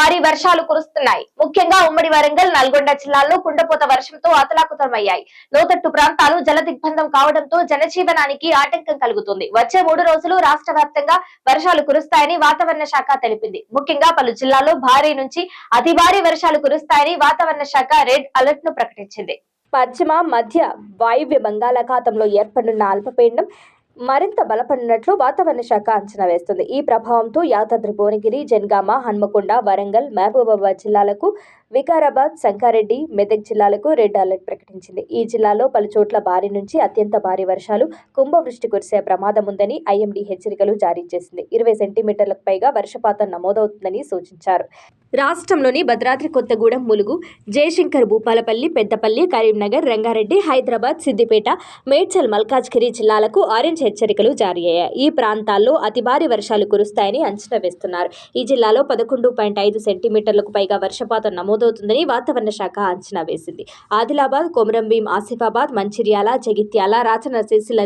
భారీ వర్షాలు కురుస్తున్నాయి. ముఖ్యంగా ఉమ్మడి వరంగల్ నల్గొండ జిల్లాల్లో కుండపోత వర్షంతో అతలాకుతలమయ్యాయి లోతట్టు ప్రాంతాలు జల దిగ్బంధం కావడంతో జనజీవనానికి ఆటంకం కలుగుతుంది. వచ్చే మూడు రోజులు రాష్ట్ర వ్యాప్తంగా వర్షాలు కురుస్తాయని వాతావరణ శాఖ తెలిపింది. ముఖ్యంగా పలు జిల్లాల్లో భారీ నుంచి అతి భారీ వర్షాలు కురుస్తాయని వాతావరణ శాఖ రెడ్ అలర్ట్ను ప్రకటించింది. పశ్చిమ మధ్య వాయువ్య బంగాళాఖాతంలో ఏర్పడిన అల్పపీడనం మరింత బలపడినట్లు వాతావరణ శాఖ అంచనా వేస్తుంది. ఈ ప్రభావంతో యాదాద్రి భువనగిరి జనగామ హన్మకొండ వరంగల్ మహబూబాబాద్ జిల్లాలకు వికారాబాద్ సంగారెడ్డి మెదక్ జిల్లాలకు రెడ్ అలర్ట్ ప్రకటించింది. ఈ జిల్లాలో పలు చోట్ల భారీ నుంచి అత్యంత భారీ వర్షాలు కుంభవృష్టి కురిసే ప్రమాదం ఉందని ఐఎండీ హెచ్చరికలు జారీ చేసింది. ఇరవై సెంటీమీటర్లకు పైగా వర్షపాతం నమోదవుతుందని సూచించారు. రాష్ట్రంలోని భద్రాద్రి కొత్తగూడెం ములుగు జయశంకర్ భూపాలపల్లి పెద్దపల్లి కరీంనగర్ రంగారెడ్డి హైదరాబాద్ సిద్దిపేట మేడ్చల్ మల్కాజ్గిరి జిల్లాలకు ఆరెంజ్ హెచ్చరికలు జారీ అయ్యాయి. ఈ ప్రాంతాల్లో అతి భారీ వర్షాలు కురుస్తాయని అంచనా వేస్తున్నారు. ఈ జిల్లాలో పదకొండు పాయింట్ ఐదు సెంటీమీటర్లకు పైగా వర్షపాతం నమోదు నమోదవుతుందని వాతావరణ శాఖ అంచనా వేసింది. ఆదిలాబాద్ కొమరంభీం ఆసిఫాబాద్ మంచిర్యాల జగిత్యాల రాచన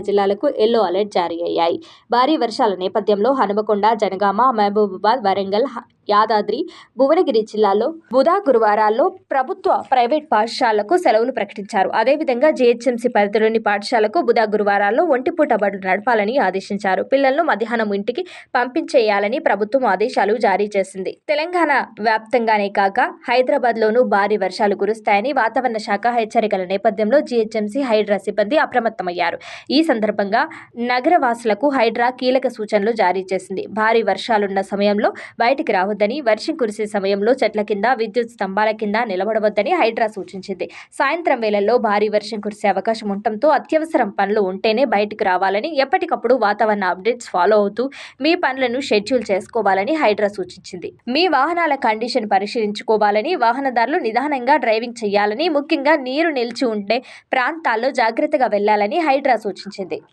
జిల్లాలకు ఎల్లో అలర్ట్ జారీ అయ్యాయి. భారీ వర్షాల నేపథ్యంలో హనుమకొండ జనగామ మహబూబాబాద్ వరంగల్ యాదాద్రి భువనగిరి జిల్లాలో బుధ గురువారాల్లో ప్రభుత్వ ప్రైవేట్ పాఠశాలకు సెలవులు ప్రకటించారు. అదేవిధంగా జీహెచ్ఎంసీ పరిధిలోని పాఠశాలకు బుధ గురువారాల్లో ఒంటిపూట బడులు నడపాలని ఆదేశించారు. పిల్లలను మధ్యాహ్నం ఇంటికి పంపించేయాలని ప్రభుత్వం ఆదేశాలు జారీ చేసింది. తెలంగాణ వ్యాప్తంగానే కాక హైదరాబాద్లోనూ భారీ వర్షాలు కురుస్తాయని వాతావరణ శాఖ హెచ్చరికల నేపథ్యంలో జీహెచ్ఎంసీ హైడ్రా సిబ్బంది అప్రమత్తమయ్యారు. ఈ సందర్భంగా నగరవాసులకు హైడ్రా కీలక సూచనలు జారీ చేసింది. భారీ వర్షాలున్న సమయంలో బయటికి రావద్దని వర్షం కురిసే సమయంలో చెట్ల కింద విద్యుత్ స్తంభాల కింద నిలబడవద్దని హైడ్రా సూచించింది. సాయంత్రం వేళల్లో భారీ వర్షం కురిసే అవకాశం ఉండటంతో అత్యవసరం పనులు ఉంటేనే బయటకు రావాలని ఎప్పటికప్పుడు వాతావరణ అప్డేట్స్ ఫాలో అవుతూ మీ పనులను షెడ్యూల్ చేసుకోవాలని హైడ్రా సూచించింది. మీ వాహనాల కండిషన్ పరిశీలించుకోవాలని వాహనదారులు నిదానంగా డ్రైవింగ్ చేయాలని ముఖ్యంగా నీరు నిలిచి ఉండే ప్రాంతాల్లో జాగ్రత్తగా వెళ్ళాలని హైడ్రా సూచించింది.